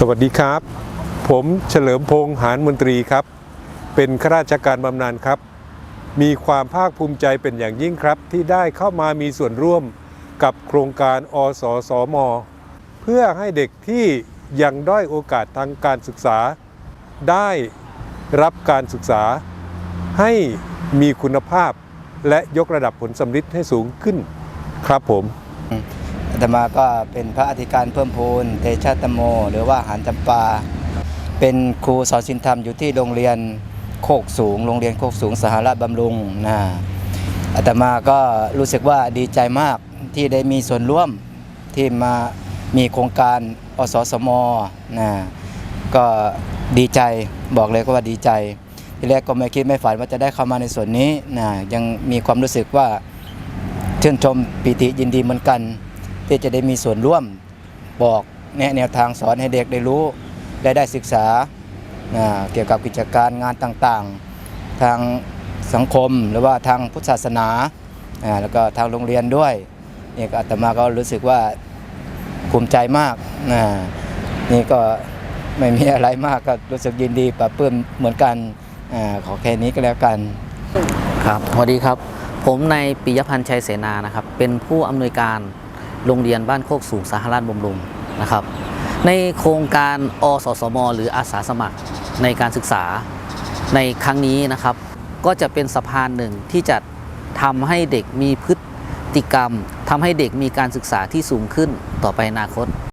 สวัสดีครับ ผมเฉลิมพงษ์หานมนตรีครับ เป็นข้าราชการบำนาญครับ มีความภาคภูมิใจเป็นอย่างยิ่งครับ ที่ได้เข้ามามีส่วนร่วมกับโครงการอสสม เพื่อให้เด็กที่ยังด้อยโอกาสทางการศึกษา ได้รับการศึกษา ให้มีคุณภาพและยกระดับผลสำลิดให้สูงขึ้นครับผม อาตมาก็เป็นพระอธิการเพิ่มพูนเตชะตโม หรือว่าหานจำปา เป็นครูสอนศิลธรรมอยู่ที่โรงเรียนโคกสูง โรงเรียนโคกสูงสหราชบำรุงนะอาตมาก็รู้สึกว่าดีใจมากที่ได้มีส่วนร่วมที่มามีโครงการอสสมนะก็ดีใจบอกเลยก็ว่าดีใจ ที่แรกก็ไม่คิดไม่ฝันว่าจะได้เข้ามาในส่วนนี้นะยังมีความรู้สึกว่าชื่นชมปิติยินดีเหมือนกัน ที่จะได้มีส่วนร่วมบอกแนะแนวทางสอนให้เด็กได้รู้และได้ศึกษาเกี่ยวกับกิจการงานต่างๆ ทางสังคมหรือว่าทางพุทธศาสนาแล้วก็ทางโรงเรียนด้วยนี่ก็อาตมาก็รู้สึกว่าภูมิใจมากนี่ก็ไม่มีอะไรมากก็รู้สึกยินดีปรับปลื้มเหมือนกันอขอแค่นี้ก็แล้วกันครับสวัสดีครับ ผมนายปิยพันธ์ชัยเสนานะครับ เป็นผู้อำนวยการ โรงเรียนบ้านโคกสูงสาราชบำรุงนะครับ ในโครงการอสสม หรืออาสาสมัครในการศึกษาในครั้งนี้นะครับ ก็จะเป็นสะพานหนึ่งที่จะทำให้เด็กมีพฤติกรรมทำให้เด็กมีการศึกษาที่สูงขึ้นต่อไปอนาคต